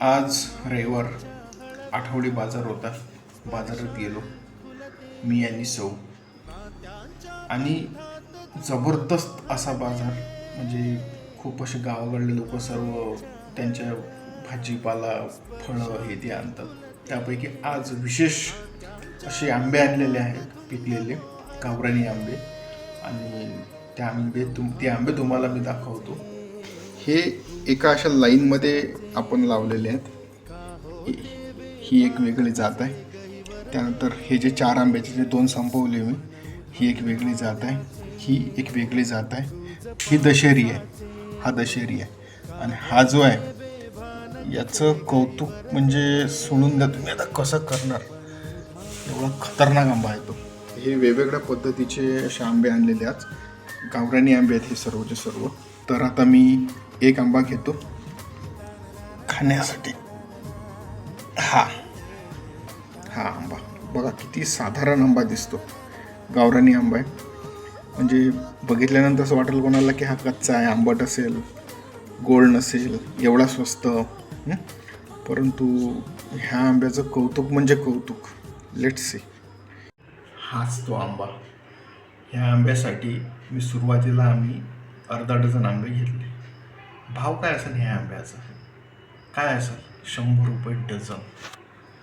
आज रविवार आठवडी बाजार होता. बाजारात गेलो. मी आणि सौ. आणि जबरदस्त असा बाजार. म्हणजे खूप असे गावाकडले लोक सर्व त्यांच्या भाजीपाला फळं हे ते आणतात. त्यापैकी आज विशेष असे आंबे आणलेले आहेत पिकलेले. गावरानी आंबे. आणि त्या आंबे तुम ते आंबे तुम्हाला मी दाखवतो. हे एका अशा लाईनमध्ये आपण लावलेले आहेत. ही- एक वेगळी जात आहे. त्यानंतर हे जे चार आंब्याचे जे दोन संपवले मी ही एक वेगळी जात आहे. ही एक वेगळी जात आहे. ही दशेरी आहे. हा दशेरी आहे. आणि हा जो आहे याचं कौतुक म्हणजे सोडून द्या तुम्ही. आता कसं करणार? एवढा खतरनाक आंबा आहे तो. हे वेगवेगळ्या पद्धतीचे असे आंबे आणलेले आज गावरानी आंबे आहेत हे सर्वचे सर्व. तर आता मी एक आंबा घेतो. खाण्यासाठी. हा. हा आंबा. बघा किती साधारण आंबा दिसतो. गावरानी आंबा आहे. म्हणजे बघितल्यानंतर असं वाटेल कोणाला की हा कच्चा आहे आंबट असेल गोड नसेल एवढा स्वस्त. परंतु ह्या आंब्याचं कौतुक म्हणजे कौतुक. लेट सी हाच तो आंबा. ह्या आंब्यासाठी मी सुरुवातीला आम्ही अर्धा डझन आंबे घेतले. भाव काय असेल ह्या आंब्याचा? काय असेल? शंभर रुपये डझन.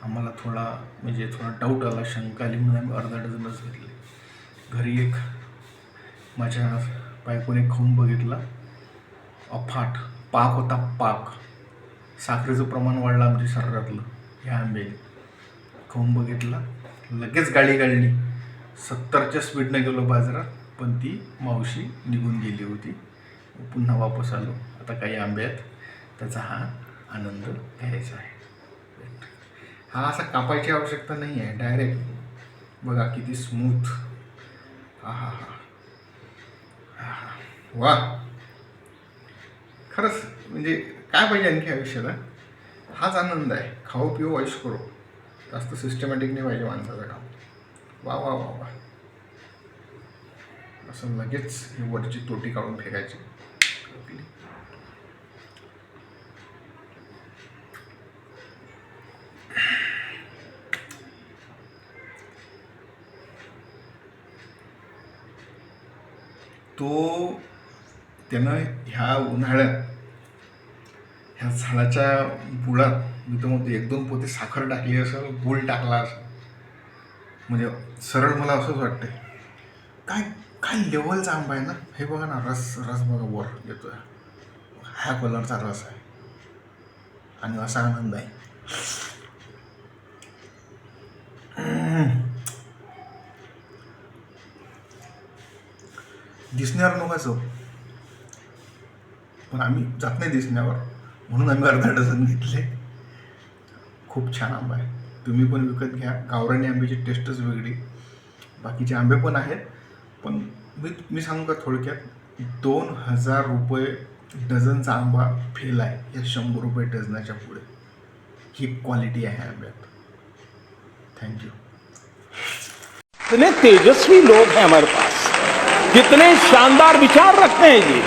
आम्हाला थोडा म्हणजे थोडा डाऊट आला शंका आली म्हणून आम्ही अर्धा डझनच घेतले. घरी एक माझ्या बायकोने खाऊन बघितला. अफाट पाक होता पाक. साखरेचं प्रमाण वाढलं आमच्या शरीरातलं ह्या आंब्याने. खाऊन बघितला. लगेच गाडी काढली सत्तरच्या स्पीडनं गेलो बाजारात पण ती मावशी निघून गेली होती. पुन्हा वापस आलो. आता काही आंबे आहेत. त्याचा हा आनंद घ्यायचा आहे. हा असा कापायची आवश्यकता नाही आहे. डायरेक्ट बघा किती स्मूथ हा हा हा. वा. खरंच म्हणजे काय पाहिजे आणखी आयुष्याला? हाच आनंद आहे. खाऊ पिऊ ऐश करू. जास्त सिस्टमॅटिक नाही पाहिजे माणसाचं काम. वा वा वा वा. असं लगेच ही वरची तोटी काढून फेकायची. तो त्यानं ह्या उन्हाळ्यात ह्या झाडाच्या बुडात मी तर म्हणतो एक दोन पोते साखर टाकली असं गुळ टाकला असं म्हणजे सरळ मला असंच वाटतंय. काय काय लेवलचा आंबा आहे ना? हे बघा ना रस रस बघा वर येतोय. ह्या कलरचा रस आहे. आणि असा आनंद आहे. दिसण्यावर नकोच पण आम्ही जात नाही दिसण्यावर. म्हणून आम्ही अर्धा डझन घेतले. खूप छान आंबा आहे. तुम्ही पण विकत घ्या. गावरानी आंब्याची टेस्टच वेगळी. बाकीचे आंबे पण आहेत. पण मी मी सांगू का थोडक्यात? दोन हजार रुपये डझनचा आंबा फेल आहे. या शंभर रुपये डझनाच्या पुढे. ही क्वालिटी आहे आंब्यात. थँक्यू इतने तेजस्वी लोग हैं हमारे पास. कितने शानदार विचार रखते हैं जी।